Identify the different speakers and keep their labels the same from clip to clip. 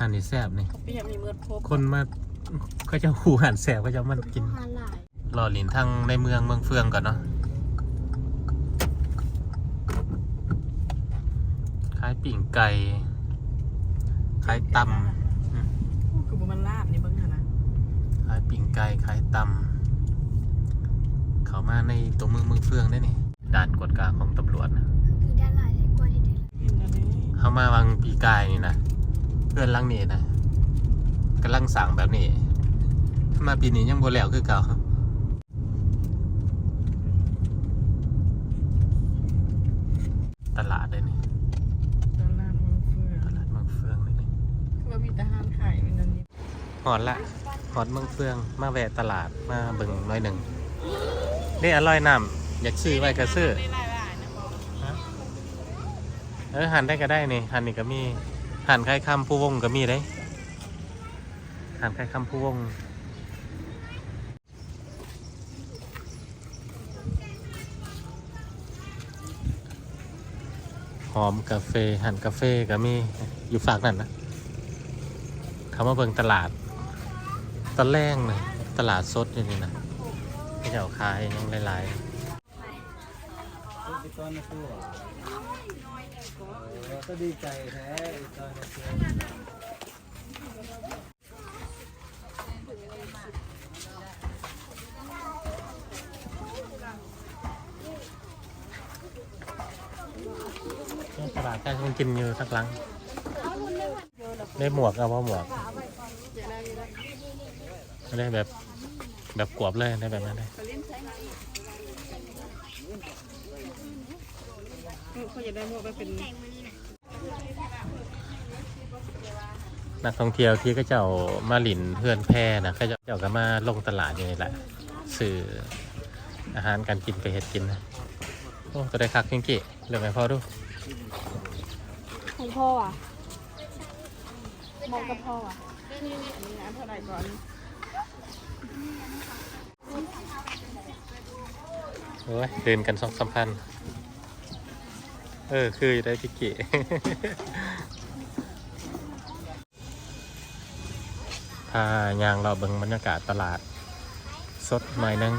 Speaker 1: หันนี่แซ่บนี่
Speaker 2: เขาเปียกมีเมือดครบ
Speaker 1: คนมาก็จะหูหันแซ่บก็จะมากิน
Speaker 2: อาหารหลาย
Speaker 1: รอหลินทั้งในเมืองเมืองเฟืองก่อนเนาะขายปิ่งไก่ขายตำอืม
Speaker 2: คือบ่มันลาบนี่เบิ่งหั่นนะ
Speaker 1: ขายปิ่งไก่ขายตำเขามาในตัวเมืองเมืองเฟืองได้นี่ด่านกวดกลางของตำรวจนะ
Speaker 3: มีด้านหลายเลยกว่าที่เดิม
Speaker 2: กินอันนี้
Speaker 1: เข้ามาวังปีกายนี่นะ เพื่อนลังนี่นะกำลังสั่งแบบนี้ มาปีนี้ยังบ่แล้วคือเก่าตลาดเลยนี่
Speaker 2: ตลาดเมืองเฟือง
Speaker 1: ตลาดเมืองเฟืองเลยนี่
Speaker 2: คือว่ามีทหารขายเป็นอันนี้
Speaker 1: หอดละหอดเมืองเฟือง มาแวะตลาดมาเบิ่งหน้อยหนึ่งนี่อร่อยน้ำอยากซื้อไว้ก็ซื้อ
Speaker 2: ได้หลายๆนะบอก
Speaker 1: ฮะเออหันได้ก็ได้นี่หันนี่ก็มี หันคล้ายคำผู้วงก็มีได้หันคล้ายคำผู้วงหอมกาแฟหันกาแฟก็มีอยู่ฝากนั่นนะเขามาเบิงตลาดตอนแรกนะตลาดสดอยู่นี่นะที่เขาขายยังหลายๆ
Speaker 4: ไปต้อนนะตัวเออก็ดีใจแท้ไอ้ตอนนะตัว
Speaker 1: ตลาดใกล้คนกินอยู่สักหลัง ได้หมวกเอาว่าหมวกได้แบบแบบกวบเลยได้แบบนั้นได้
Speaker 2: เขาจะได้หมวกไปเป็น
Speaker 1: นักท่องเที่ยวที่ก็เจ้ามาหลินเพื่อนแพร่นะก็เจ้าเจ้าก็มาลงตลาดอย่างนี้แหละสื่ออาหารการกินไปเห็ดกินนะโอ้ตัวได้คักจริงกี่เรื่องไงพ่อดู
Speaker 3: ของพ่ออะมองกับพ่ออะ
Speaker 2: อันนี้นะเท่าไหร่ก่อน
Speaker 1: โอ้ยเดินกันสองสามพัน เออ คือได้พี่กี่พายางเราเบิ่งบรรยากาศตลาด สดหน่อยนึง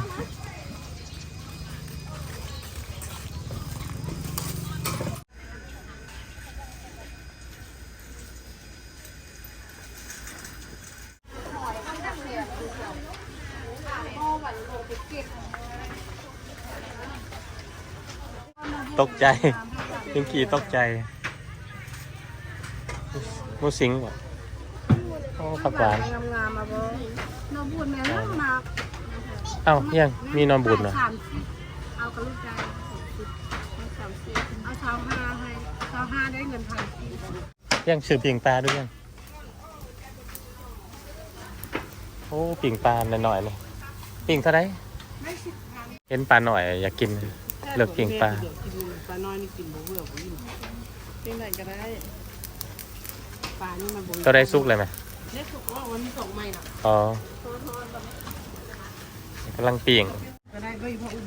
Speaker 1: ตกใจ พิงกี้ตกใจมูสิงว่ะโอ้ผักหวาน
Speaker 2: งามๆมาบ่
Speaker 3: นมบุญแม่นั่งมา
Speaker 1: เอ้ายังมีนอนบุญเหรอ
Speaker 3: สามสิบเอากระลูกใจสามสิบเอาเช้าห้าให้เช้าห้าได้เงินพันสี่
Speaker 1: ยังชื่อปิ่งปลาด้วยยัง โอ้ปิ่งปลาหน่อยๆเลยปิ่งเท่าไหรเห็นปลาหน่อยอยากกิน เลือกปิ่งปลา
Speaker 2: เดี๋ยวกินปลาน้อยนี่กินบ่เบื่อบ่อิ่มเป็นไหนก็ได้ปลานี่มันบ่
Speaker 1: ตัวได้ซุกเลยไหม
Speaker 2: ได้สุกว่าวันนี้ส่งใหม่น่ะ
Speaker 1: อ๋อกำลังปิ่ง
Speaker 2: ก็ได้ก็อีพ่ออุ่น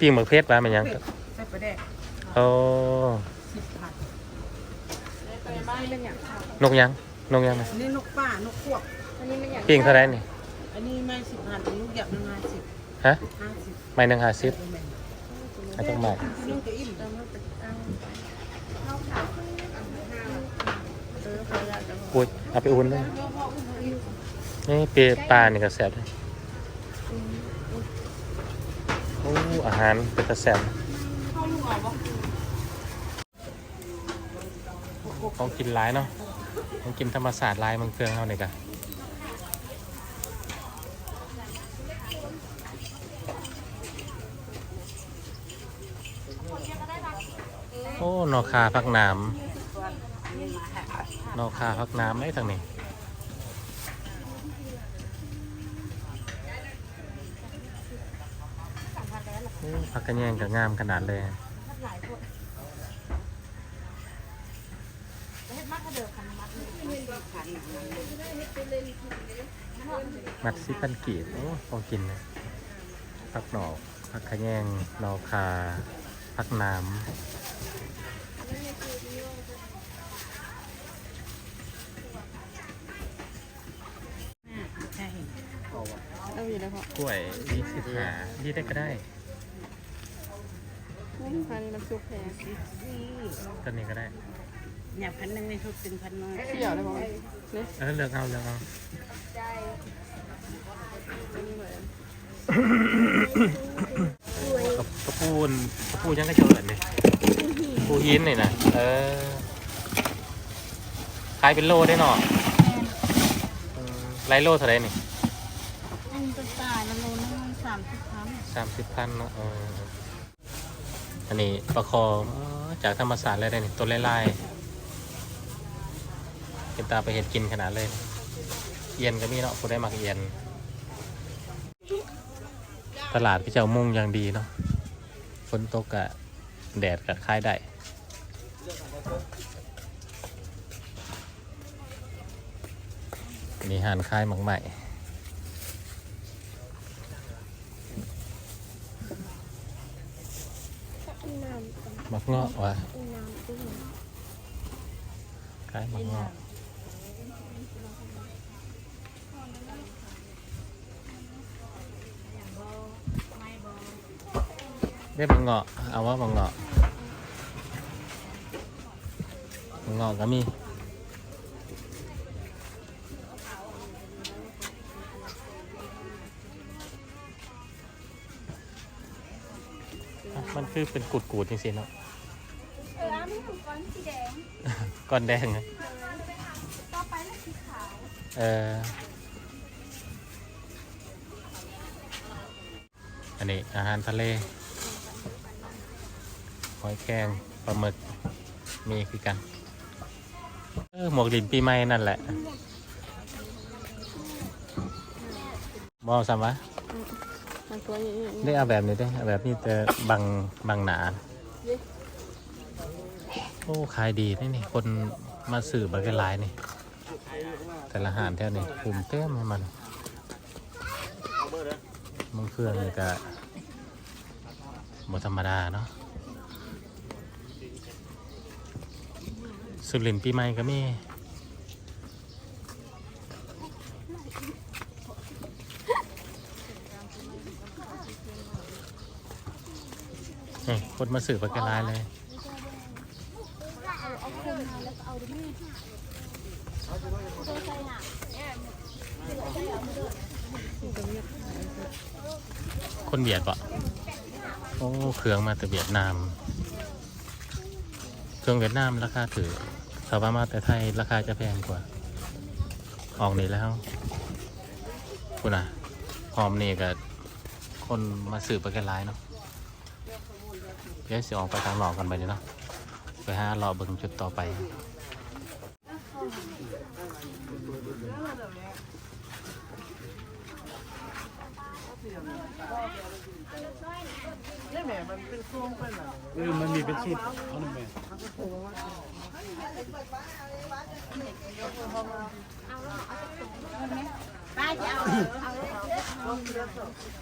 Speaker 1: ปิ่งหมึกเพชรปลามันยัง
Speaker 2: ใส่ปลาแดก
Speaker 1: โอ้
Speaker 2: สิบผัดไปบ้านเป็นอย่างค่ะ
Speaker 1: นกยังนกยังไหม
Speaker 2: อันนี้นกป่านกขวบ
Speaker 3: อันนี้มันอย่าง
Speaker 1: ปิ่งเท่าไหรนี่
Speaker 2: อันนี้ไม่สิบพันลูกหยับหนึ่งห้าสิบ
Speaker 1: ฮะ
Speaker 2: ห้าสิบ
Speaker 1: ไม่หนึ่งห้าสิบ อา
Speaker 2: จังไหวัดโอ้ย
Speaker 1: เอาไปอุ่นเลยนี่เปียปลาเนี่ยกระแสบเลโอ้อาหารเป็นกระแสบ
Speaker 2: ขอ
Speaker 1: งกินไลน์เนาะของกินธรรมศาสตร์ไลน์เมืงเฟืองเขาเนี่ยกัน โอ้นอคาพักน้ำนอคาพักน้ำได้ทางนี้พักกันแย่งกับงามขนาดเลยมัดซิพันกีบโอ้พอกินนะผักหนอกผักขะแยงนอคาผักน้ำ กล้วยยี่สิบขาที่ได้ก็ได้ ไม่มี
Speaker 2: พันน้ำซุปแพงเต้
Speaker 1: นนี้ก็ได้
Speaker 3: อยากพันหนึ่งในทุกเป็นพันน้อย
Speaker 2: สี่ยวได้พ่อเนี่ย
Speaker 1: เออเลือกเอาเลือกเอา
Speaker 2: ตั
Speaker 1: กระปูนกระปูนยังก็เจริญเลย ปูหินนี่นะเออขายเป็นโลได้เนาะอืมไรโลเท่าไหรนี่
Speaker 3: อันตัวตายมันโลนึงมันสามสิบพัน
Speaker 1: สามสิบพันเนาะเอออันนี้ประคออ๋อจากธรรมศาสตร์เลยได้นี่ตัวลายๆเป็นตาไปเห็ดกินขนาดเลย เอียนก็มีเนาะผู้ได้มักเอียน ตลาดพี่เจ้ามุ่งอย่างดีเนาะฝนตกกะแดดกะคายได้ มีหานคายมักใหม่มักเงาะว่ะคล้ายมักเงาะได้มักเงาะเอาว่ามักเงาะ มักเงาะก็มีอะมันคือเป็นกุดๆจริงๆเนาะ
Speaker 3: เออมีถุงก้อนสีแดง
Speaker 1: ก้อนแดงอะ
Speaker 3: ต่อไปแล้วสีขาว
Speaker 1: เอออันนี้อาหารทะเลหอยแครงปลาหมึกมีคือกันเออหมวกดินปีใหม่นั่นแหละบอสามวะ
Speaker 2: มันตัวนี้
Speaker 1: ได้เอาแบบนี้ได้เอาแบบนี้แต่บังบังหนา โอ้ขายดีนี่นี่คนมาสื่อบักกันหลายนี่ แต่ละอาหารแถวนี้ภูมิเต็มให้มันมังเครื่องนี่ก็บธรรมดาเนาะ สุรินทร์ปีใหม่ก็มีนี่คนมาสื่อบักกันหลายเลยคนเวียดปะโอ้ เครื่องมาแต่เวียดนาม เครื่องเวียดนามราคาถือ ถ้าว่ามาแต่ไทยราคาจะแพงกว่า ออกนี่แล้วคุณอะหอมนี่กับคนมาสืบไปกันร้ายเนาะเดี๋ยวสิออกไปทางหลอกกันไปเนาะไปหารอกเบิ่งจุดต่อไป
Speaker 2: นี่แม่มันเป็นช่วงเป็นอ
Speaker 4: อมันมีเป็นชิ้นเอาหนึ่งไป
Speaker 3: ป้าจะเอาเอาเลย